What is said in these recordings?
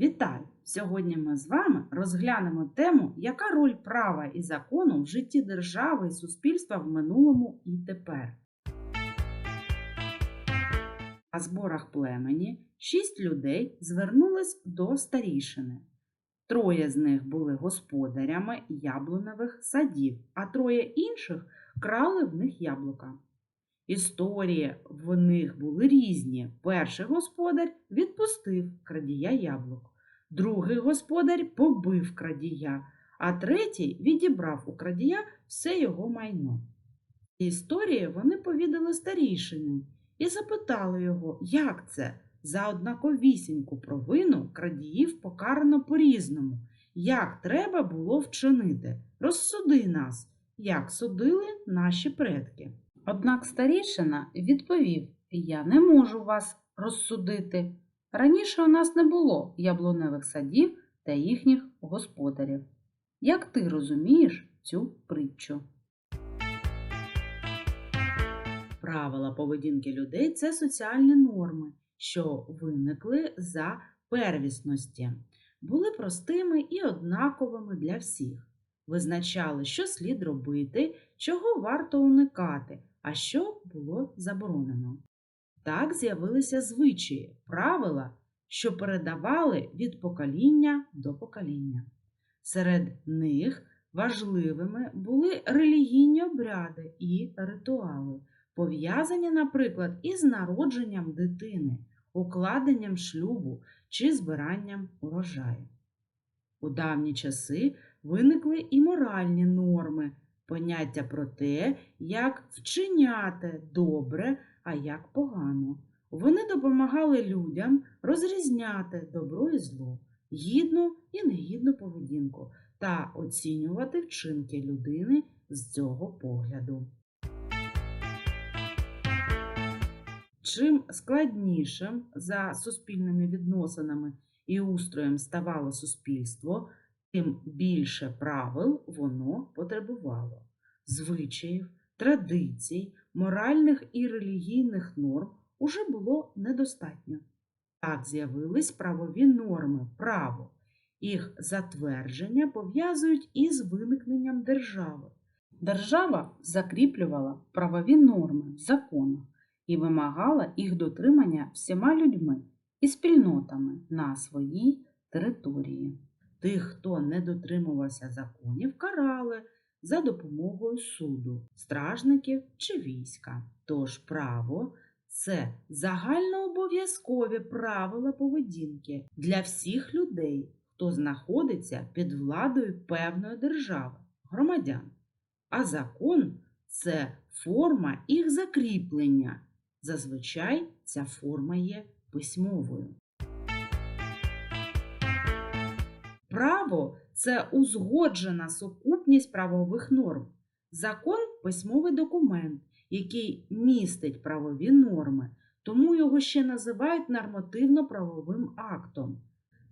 Вітаю! Сьогодні ми з вами розглянемо тему, яка роль права і закону в житті держави і суспільства в минулому і тепер. На зборах племені шість людей звернулись до старішини. Троє з них були господарями яблуневих садів, а троє інших крали в них яблука. Історії в них були різні. Перший господар відпустив крадія яблук, другий господар побив крадія, а третій відібрав у крадія все його майно. Історії вони повідали старішині і запитали його, як це за однаковісіньку провину крадіїв покарано по-різному, як треба було вчинити. Розсуди нас, як судили наші предки. Однак старішина відповів: Я не можу вас розсудити. Раніше у нас не було яблуневих садів та їхніх господарів. Як ти розумієш цю притчу? Правила поведінки людей це соціальні норми, що виникли за первісності, були простими і однаковими для всіх. Визначали, що слід робити, чого варто уникати, а що було заборонено. Так з'явилися звичаї, правила, що передавали від покоління до покоління. Серед них важливими були релігійні обряди і ритуали, пов'язані, наприклад, із народженням дитини, укладенням шлюбу чи збиранням урожаю. У давні часи виникли і моральні норми, поняття про те, як вчиняти добре, а як погано. Вони допомагали людям розрізняти добро і зло, гідну і негідну поведінку та оцінювати вчинки людини з цього погляду. Чим складнішим за суспільними відносинами і устроєм ставало суспільство, тим більше правил воно потребувало, звичаїв, традицій, моральних і релігійних норм уже було недостатньо. Так з'явились правові норми, право. Їх затвердження пов'язують із виникненням держави. Держава закріплювала правові норми в законах і вимагала їх дотримання всіма людьми і спільнотами на своїй території. Тих, хто не дотримувався законів, карали за допомогою суду, стражників чи війська. Тож право це загальнообов'язкові правила поведінки для всіх людей, хто знаходиться під владою певної держави, громадян. А закон це форма їх закріплення. Зазвичай ця форма є письмовою. Це узгоджена сукупність правових норм. Закон письмовий документ, який містить правові норми, тому його ще називають нормативно-правовим актом.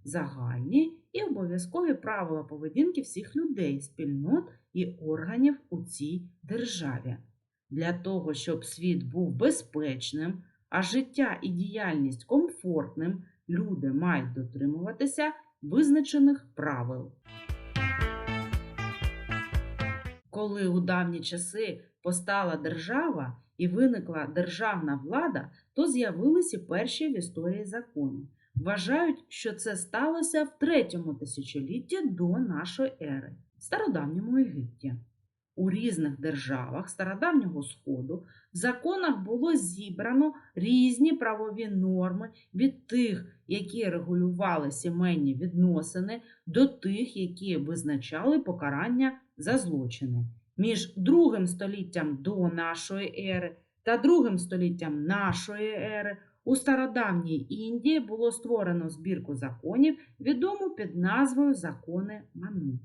Загальні і обов'язкові правила поведінки всіх людей, спільнот і органів у цій державі. Для того, щоб світ був безпечним, а життя і діяльність комфортним, люди мають дотримуватися визначених правил. Коли у давні часи постала держава і виникла державна влада, то з'явилися перші в історії закони. Вважають, що це сталося в третьому тисячолітті до нашої ери, в стародавньому Єгипті. У різних державах стародавнього Сходу в законах було зібрано різні правові норми від тих, які регулювали сімейні відносини, до тих, які визначали покарання за злочини. Між другим століттям до нашої ери та другим століттям нашої ери у стародавній Індії було створено збірку законів, відому під назвою Закони Ману.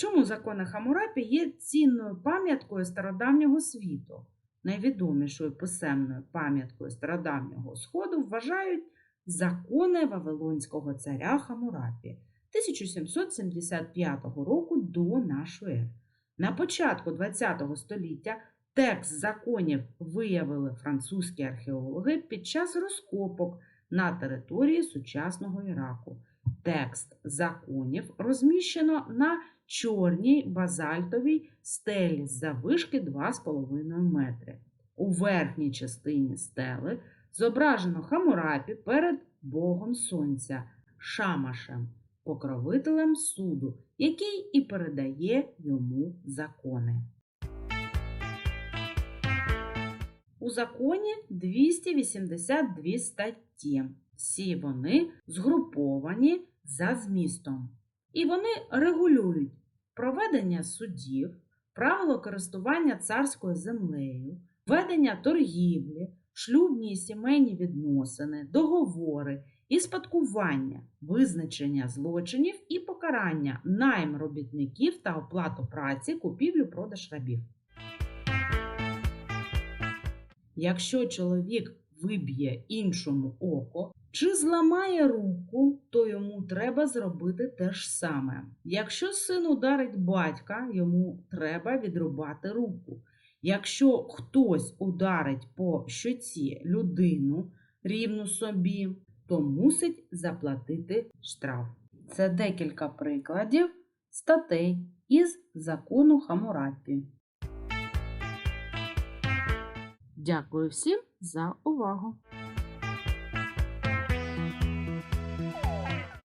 Чому закони Хамурапі є цінною пам'яткою стародавнього світу? Найвідомішою писемною пам'яткою стародавнього сходу вважають закони Вавилонського царя Хамурапі 1775 року до нашої ери. На початку ХХ століття Текст законів виявили французькі археологи під час розкопок на території сучасного Іраку. Текст законів розміщено на чорній базальтовій стелі з завишки 2,5 метри. У верхній частині стели зображено Хамурапі перед Богом Сонця, Шамашем, покровителем суду, який і передає йому закони. У законі 282 статті. Всі вони згруповані за змістом. І вони регулюють проведення судів, правила користування царською землею, ведення торгівлі, шлюбні і сімейні відносини, договори і спадкування, визначення злочинів і покарання, найм робітників та оплату праці, купівлю-продаж рабів. Якщо чоловік виб'є іншому око чи зламає руку, то йому треба зробити те ж саме. Якщо син ударить батька, йому треба відрубати руку. Якщо хтось ударить по щоці людину рівну собі, то мусить заплатити штраф. Це декілька прикладів статей із закону Хамурапі. Дякую всім за увагу!